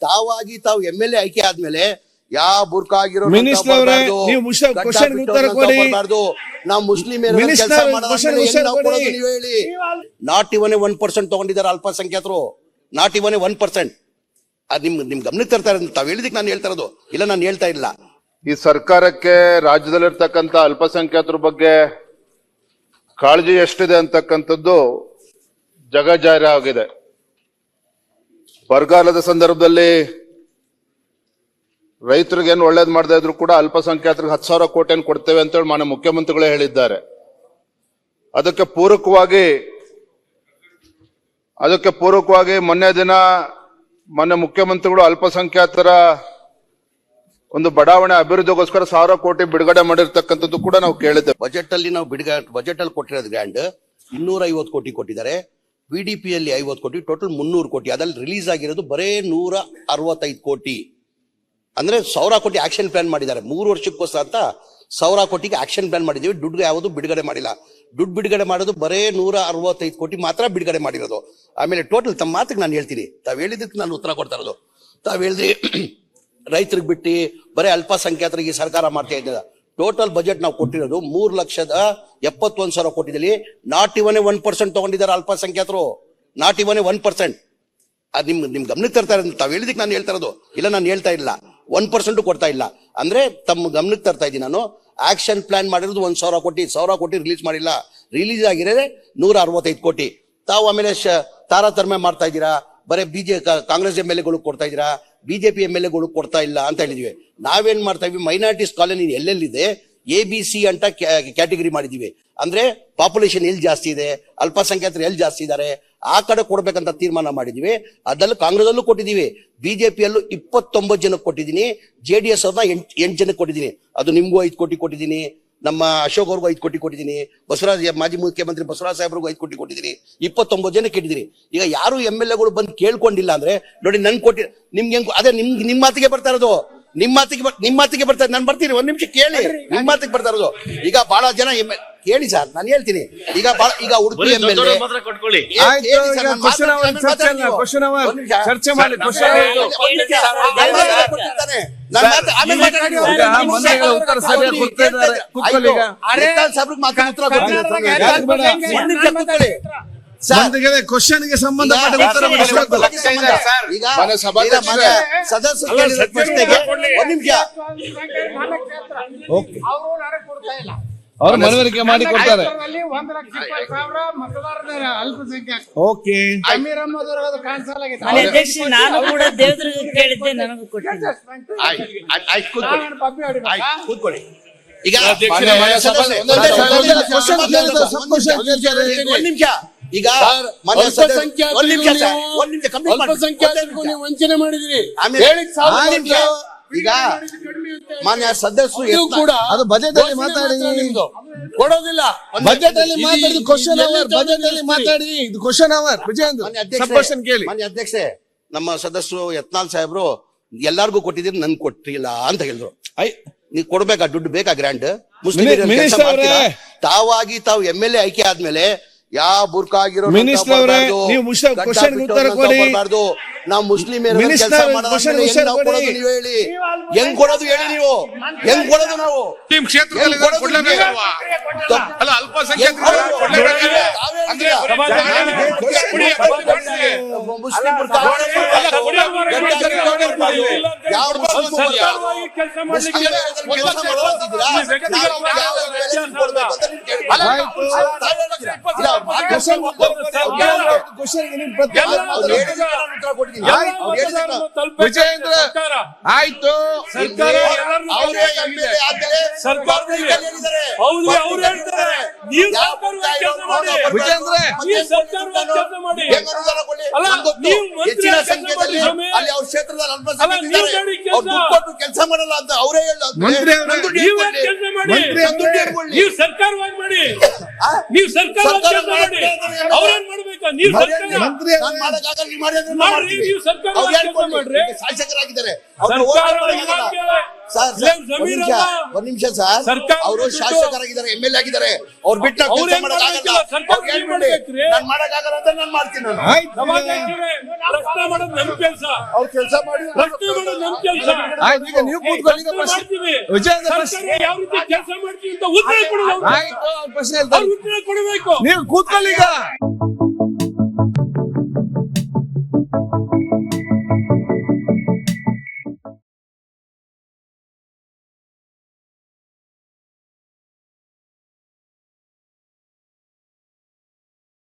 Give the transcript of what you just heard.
ತಾವಾಗಿ ತಾವು M L A ಆಯ್ಕೆ ಆದ್ಮೇಲೆ ಯಾವ ಬುರ್ಕ ಆಗಿರೋ ನೀವು ಮುಷ- question ಉತ್ತರ ಕೊಡಿ. ನಾವು ಮುಸ್ಲಿಂ ಹೇಳಿ. ನಾಟ್ ಇವನ್ ಒನ್ ಪರ್ಸೆಂಟ್ ತಗೊಂಡಿದ್ದಾರೆ ಅಲ್ಪಸಂಖ್ಯಾತರು. ನಾಟ್ ಇವನ್ ಒನ್ ಪರ್ಸೆಂಟ್ ಅದ್ ನಿಮ್ ನಿಮ್ ಗಮನಕ್ಕೆ ತರ್ತಾ ಇರೋದು ತಾವ್ ಹೇಳಿದಕ್ಕೆ ನಾನು ಹೇಳ್ತಾ ಇರೋದು. ಇಲ್ಲ ನಾನು ಹೇಳ್ತಾ ಇಲ್ಲ. ಈ ಸರ್ಕಾರಕ್ಕೆ ರಾಜ್ಯದಲ್ಲಿರ್ತಕ್ಕಂಥ ಅಲ್ಪಸಂಖ್ಯಾತರ ಬಗ್ಗೆ ಕಾಳಜಿ ಎಷ್ಟಿದೆ ಅಂತಕ್ಕಂಥದ್ದು ಜಗಜಾರಿ ಆಗಿದೆ ಬರಗಾಲದ ಸಂದರ್ಭದಲ್ಲಿ ರೈತರಿಗೆ ಏನು ಒಳ್ಳೇದು ಮಾಡದೇ ಇದ್ರು ಕೂಡ ಅಲ್ಪಸಂಖ್ಯಾತರಿಗೆ ಹತ್ತು ಸಾವಿರ ಕೋಟಿಯನ್ನು ಕೊಡ್ತೇವೆ ಅಂತೇಳಿ ಮಾನ್ಯ ಮುಖ್ಯಮಂತ್ರಿಗಳೇ ಹೇಳಿದ್ದಾರೆ. ಅದಕ್ಕೆ ಪೂರಕವಾಗಿ ಅದಕ್ಕೆ ಪೂರಕವಾಗಿ ಮೊನ್ನೆ ದಿನ ಮೊನ್ನೆ ಮುಖ್ಯಮಂತ್ರಿಗಳು ಅಲ್ಪಸಂಖ್ಯಾತರ ಒಂದು ಬಡಾವಣೆ ಅಭಿವೃದ್ಧಿಗೋಸ್ಕರ ಸಾವಿರ ಕೋಟಿ ಬಿಡುಗಡೆ ಮಾಡಿರ್ತಕ್ಕಂಥದ್ದು ಕೂಡ ನಾವು ಕೇಳಿದ್ದೇವೆ. ಬಜೆಟ್ ಅಲ್ಲಿ ನಾವು ಬಿಡುಗಡೆ, ಬಜೆಟ್ ಅಲ್ಲಿ ಕೊಟ್ಟಿರೋದು ಗ್ರ್ಯಾಂಡ್ ಇನ್ನೂರ ಕೋಟಿ ಕೊಟ್ಟಿದ್ದಾರೆ. ಬಿ ಡಿ ಪಿಯಲ್ಲಿ ಐವತ್ತು ಕೋಟಿ ಟೋಟಲ್ ಮುನ್ನೂರು ಕೋಟಿ. ಅದ್ರಲ್ಲಿ ರಿಲೀಸ್ ಆಗಿರೋದು ಬರೇ ನೂರ ಅರವತ್ತೈದು ಕೋಟಿ. ಅಂದ್ರೆ ಸಾವಿರ ಕೋಟಿ ಆಕ್ಷನ್ ಪ್ಲಾನ್ ಮಾಡಿದ್ದಾರೆ. ಮೂರು ವರ್ಷಕ್ಕೋಸ್ಕರ ಅಂತ ಸಾವಿರ ಕೋಟಿಗೆ ಆಕ್ಷನ್ ಪ್ಲಾನ್ ಮಾಡಿದ್ದೀವಿ. ದುಡ್ಡು ಯಾವುದು ಬಿಡುಗಡೆ ಮಾಡಿಲ್ಲ. ದುಡ್ಡು ಬಿಡುಗಡೆ ಮಾಡೋದು ಬರೇ ನೂರ ಅರವತ್ತೈದು ಕೋಟಿ ಮಾತ್ರ ಬಿಡುಗಡೆ ಮಾಡಿರೋದು. ಆಮೇಲೆ ಟೋಟಲ್ ತಮ್ಮ ಮಾತಿಗೆ ನಾನು ಹೇಳ್ತೀನಿ. ತಾವು ಹೇಳಿದ್ದಕ್ಕೆ ನಾನು ಉತ್ತರ ಕೊಡ್ತಾ ಇರೋದು. ತಾವು ಹೇಳಿದ್ರಿ, ರೈತರಿಗೆ ಬಿಟ್ಟು ಬರೀ ಅಲ್ಪಸಂಖ್ಯಾತರಿಗೆ ಸರ್ಕಾರ ಮಾಡ್ತಾ ಇದ್ದ ಟೋಟಲ್ ಬಜೆಟ್ ನಾವು ಕೊಟ್ಟಿರೋದು ಮೂರು ಲಕ್ಷದ ಎಪ್ಪತ್ತೊಂದು ಸಾವಿರ ಕೊಟ್ಟಿದ್ದೀವಿ ನಾಟ್ ಇವನೇ ಒನ್ ಪರ್ಸೆಂಟ್ ತಗೊಂಡಿದ್ದಾರೆ ಅಲ್ಪಸಂಖ್ಯಾತರು. ನಾಟ್ ಇವನೇ ಒನ್ ಪರ್ಸೆಂಟ್ ಅದು ನಿಮ್ ನಿಮ್ ಗಮನಕ್ಕೆ ತರ್ತಾ ಇರೋದು, ತಾವ್ ಹೇಳಿದಕ್ಕೆ ನಾನು ಹೇಳ್ತಾ ಇರೋದು. ಇಲ್ಲ, ನಾನು ಹೇಳ್ತಾ ಇಲ್ಲ. ಒನ್ ಪರ್ಸೆಂಟ್ ಕೊಡ್ತಾ ಇಲ್ಲ. ಅಂದ್ರೆ ತಮ್ಮ ಗಮನಕ್ಕೆ ತರ್ತಾ ಇದ್ದೀನಿ ನಾನು. ಆಕ್ಷನ್ ಪ್ಲಾನ್ ಮಾಡಿರೋದು ಒಂದು ಸಾವಿರ ಕೋಟಿ ಸಾವಿರ ಕೋಟಿ ರಿಲೀಸ್ ಮಾಡಿಲ್ಲ. ರಿಲೀಸ್ ಆಗಿರೋದೇ ನೂರ ಅರವತ್ತೈದು ಕೋಟಿ. ತಾವು ಆಮೇಲೆ ತಾರತಮ್ಯ ಮಾಡ್ತಾ ಇದ್ದೀರಾ? ಬರೀ ಬಿಜೆ ಕಾಂಗ್ರೆಸ್ ಎಂ ಎಲ್ ಎಗಳು ಕೊಡ್ತಾ ಇದ್ದೀರಾ? ಬಿಜೆಪಿ ಎಂ ಎಲ್ ಎಗಳು ಕೊಡ್ತಾ ಇಲ್ಲ ಅಂತ ಹೇಳಿದ್ವಿ. ನಾವೇನ್ ಮಾಡ್ತಾ ಇದ್ವಿ? ಮೈನಾರಿಟೀಸ್ ಕಾಲೋನಿ ಎಲ್ಲೆಲ್ಲಿದೆ? ಎ ಬಿ ಸಿ ಅಂತ ಕ್ಯಾಟಗರಿ ಮಾಡಿದೀವಿ ಅಂದ್ರೆ ಪಾಪ್ಯುಲೇಷನ್ ಎಲ್ಲಿ ಜಾಸ್ತಿ ಇದೆ? ಅಲ್ಪಸಂಖ್ಯಾತರು ಎಲ್ಲಿ ಜಾಸ್ತಿ ಇದ್ದಾರೆ? ಆ ಕಡೆ ಕೊಡ್ಬೇಕಂತ ತೀರ್ಮಾನ ಮಾಡಿದೀವಿ ಅದಲ್ಲೂ ಕಾಂಗ್ರೆಸ್ ಅಲ್ಲೂ ಕೊಟ್ಟಿದೀವಿ ಬಿಜೆಪಿಯಲ್ಲೂ ಇಪ್ಪತ್ತೊಂಬತ್ತು ಜನಕ್ಕೆ ಕೊಟ್ಟಿದ್ದೀನಿ. ಜೆ ಡಿ ಎಸ್ ಅವ್ರನ್ನ ಎಂಟು ಎಂಟು ಜನಕ್ಕೆ ಕೊಟ್ಟಿದ್ದೀನಿ. ಅದು ನಿಮ್ಗೂ ಐದು ಕೋಟಿ ಕೊಟ್ಟಿದ್ದೀನಿ. ನಮ್ಮ ಅಶೋಕ್ ಅವ್ರಿಗೂ ಐದು ಕೋಟಿ ಕೊಟ್ಟಿದ್ದೀನಿ. ಬಸವರಾಜ್ ಮಾಜಿ ಮುಖ್ಯಮಂತ್ರಿ ಬಸವರಾಜ್ ಸಾಹೇಬ್ರಿಗೂ ಐದು ಕೋಟಿ ಕೊಟ್ಟಿದ್ದೀನಿ. ಇಪ್ಪತ್ತೊಂಬತ್ತು ಜನಕ್ಕೆ ಇಟ್ಟಿದ್ದೀನಿ ಈಗ ಯಾರು ಎಂ ಎಲ್ ಎಗಳು ಬಂದು ಕೇಳ್ಕೊಂಡಿಲ್ಲ ಅಂದ್ರೆ ನೋಡಿ ನನ್ ಕೊಟ್ಟಿ ನಿಮ್ಗೆ ಹೆಂಗ್ ಅದೇ ನಿಮ್ ನಿಮ್ ಮಾತಿಗೆ ಬರ್ತಾ ಇರೋದು. ನಿಮ್ ಮಾತಿಗೆ ಬರ್- ನಿಮ್ ಮಾತಿಗೆ ಬರ್ತಾ ನಾನು ಬರ್ತೀನಿ ಒಂದ್ ನಿಮಿಷ ಕೇಳಿ. ನಿಮ್ ಮಾತಿಗೆ ಬರ್ತಾ ಇರೋದು. ಈಗ ಬಹಳ ಜನ ಎಂ ಕೇಳಿ ಸರ್ ನಾನು ಹೇಳ್ತೀನಿ. ಈಗ ಬಹಳ ಈಗ ಉಡುಪಿ ಎಂ ಎಲ್ ಈಗ ಅವರ್ ಚರ್ಚೆ ಮಾಡಿ ಈಗ ಉತ್ತರ ಈಗ. ಸಂಬಂಧಪಟ್ಟ ಉತ್ತರ. ಸದಸ್ಯರು ಕೇಳಿದ ಪ್ರಶ್ನೆಗೆ ಒಂದ್ ನಿಮಿಷ. ಇಲ್ಲ. ಅವ್ರು ಮನವರಿಕೆ ಮಾಡಿ ಕೊಡ್ತಾರೆ. ರಾಷ್ಟ್ರದಲ್ಲಿ ಒಂದ್ ಲಕ್ಷ ಇಪ್ಪತ್ತು ಸಾವಿರ ಮತದಾರರ ಅಲ್ಪಸಂಖ್ಯಾತ. ಓಕೆ. ಅಮೀರ್ ಅಹಮದ್ ಅವ್ರಿಗೆ ಅದು ಕಾಣಿಸಲಾಗಿದೆ. ಮನೆ ಅಧ್ಯಕ್ಷ ನಾನು ಕೂಡ ದೇವದ್ರಿಗೆ ಕೇಳಿದ್ದೆ ನನಗೂ ಕೊಟ್ಟಿದ್ದೆ. ಆಯ್ತು ಆಯ್ತು, ಆಯ್ತು ಕೂತ್ಕೊಳ್ಳಿ. ನಾವೇನು ಪಪ್ಪಿ ಹೊಡಿಬೇಕಾ? ಆಯ್ತು ಕೂತ್ಕೊಳ್ಳಿ. ಈಗ ಮಾನ್ಯ ಒಂದೊಂದೇ ಕೇಳ್ತಾರೆ ಒಂದ್ ನಿಮಿಷ ಈಗ ಮಾನ್ಯ ಸದಸ್ಯ- ಒಂದ್ ನಿಮಿಷ ಸರ್, ಒಂದ್ ನಿಮಿಷ complete ಮಾಡಿ. ಅಲ್ಪಸಂಖ್ಯಾತರಿಗೂ ನೀವು ವಂಚನೆ ಮಾಡಿದ್ರಿ. ಆಮೇಲೆ- ಹೇಳಿದ್ ಸಾವಿರ. ಈಗ ಮಾನ್ಯ ಸದಸ್ಯರು ಕೂಡ ಅದು ಬಜೆಟ್ ಅಲ್ಲಿ ಮಾತಾಡಿ. ನಿಮ್ದು. ಕೊಡೋದಿಲ್ಲ. ಬಜೆಟ್ ಅಲ್ಲಿ ಮಾತಾಡಿ ಕ್ವಶನ್ ಅವರ್ ಬಜೆಟ್ ಅಲ್ಲಿ ಮಾತಾಡಿ. ಇದು ಕ್ವಶನ್ ಅವರ್ ವಿಜಯೇಂದ್ರ ಕ್ವಶನ್ ಕೇಳಿ. ಮಾನ್ಯ ಅಧ್ಯಕ್ಷೆ ನಮ್ಮ ಸದಸ್ಯರು ಯತ್ನಾಲ್ ಸಾಹೇಬ್ರು ಎಲ್ಲಾರ್ಗು ಕೊಟ್ಟಿದ್ದೀರಿ ನನ್ ಕೊಟ್ಟಿಲ್ಲ ಅಂತ ಹೇಳಿದ್ರು. ಐ ನೀ ಕೊಡ್ಬೇಕಾ ದುಡ್ಡು ಬೇಕಾ ಗ್ರ್ಯಾಂಡ್? ಮುಸ್ಲಿಂ. ತಾವಾಗಿ ತಾವು ಎಂ ಎಲ್ ಎ ಆಯ್ಕೆ ಆದ್ಮೇಲೆ ಯಾವ ಬುರ್ಕಾಗಿರೋ ಮಿನಿಸ್ಟರ್ ಅವರೇ, ನೀವು ಮುಷ್ಟ ಕ್ವಶನ್ ಉತ್ತರ ಕೊಡಿ. ನಾವು ಮುಸ್ಲಿಂ ಹೇಳಿ ಹೆಂಗ್ ಕೊಡೋದು ಹೇಳಿ ನೀವು ಹೆಂಗ್ ಕೊಡೋದು ನಾವು ನಿಮ್ ಕ್ಷೇತ್ರದಲ್ಲಿ. ಅಲ್ಲ ಹೆಂಗ್ ವಿಜಯೇಂದ್ರ ಆಯ್ತು. ಸರ್ಕಾರ ಹೆಚ್ಚಿನ ಸಂಖ್ಯೆಯಲ್ಲಿ ಅಲ್ಲಿ ಅವ್ರ ಕ್ಷೇತ್ರದಲ್ಲಿ ಅಲ್ಲ, ಅಲ್ಪಸಂಖ್ಯಾತರು ನೀವು ಇದ್ದಾರೆ. ಮಾಡಿ ಕೆಲ್ಸ. ಅವ್ರು ದುಡ್ಡು ಕೊಟ್ಟು ಕೆಲಸ ಮಾಡಲ್ಲ ಅಂತ ಅವರೇ ಹೇಳಿ ದುಡ್ಡು ನೀವು ಸರ್ಕಾರವಾಗಿ ಮಾಡಿ. ನೀವು ಸರ್ಕಾರವಾಗಿ ಸರ್ಕಾರ. ಅವ್ರೇನ್ ಮಾಡ್ಬೇಕಾ ನೀವು. ಮಂತ್ರಿ ನೀವು ಸರ್ಕಾರ. ಮಾಡ್ರಿ. ಶಾಸಕರಾಗಿದ್ದಾರೆ. ಸರ್ಕಾರ ಅವರು ಶಾಸಕರಾಗಿದ್ದಾರೆ ಎಂ ಎಲ್ ಎ ಆಗಿದ್ದಾರೆ. ಅವ್ರು ಬಿಟ್ಟು ಮಾಡ್ಬೇಕ್ರಿ? ನಾನ್ ಮಾಡಕ್ಕಾಗಲ್ಲ ನಾನ್ ಮಾಡ್ತೀನಿ ನಾನು. ಪ್ರಶ್ನೆ ಮಾಡೋದು ನಮ್ ಕೆಲಸ. ಅವ್ರು ಕೆಲಸ ಮಾಡಿ ಪ್ರಶ್ನೆ ಮಾಡೋದು ನಮ್ ಕೆಲಸ. ಆಯ್ತು ಈಗ ನೀವು ಕೂತ್ಕೊಳ್ಳಿ ಈಗ ಪ್ರಶ್ನೆ ಮಾಡ್ತೀವಿ. ಪ್ರಶ್ನೆ ಸರ್ಕಾರ ಯಾವ ರೀತಿ ಕೆಲಸ ಮಾಡ್ತೀವಿ ಅಂತ ಉತ್ತರ ಕೊಡೋದು ಅವ್ರು. ಆಯ್ತು ಅವ್ರ ಪ್ರಶ್ನೆ ಹೇಳ್ತಾರೆ. ಅವ್ರು ಉತ್ತರ ಕೊಡಬೇಕು. ನೀವು ಕೂತ್ಕೊಳ್ಳಿ ಈಗ.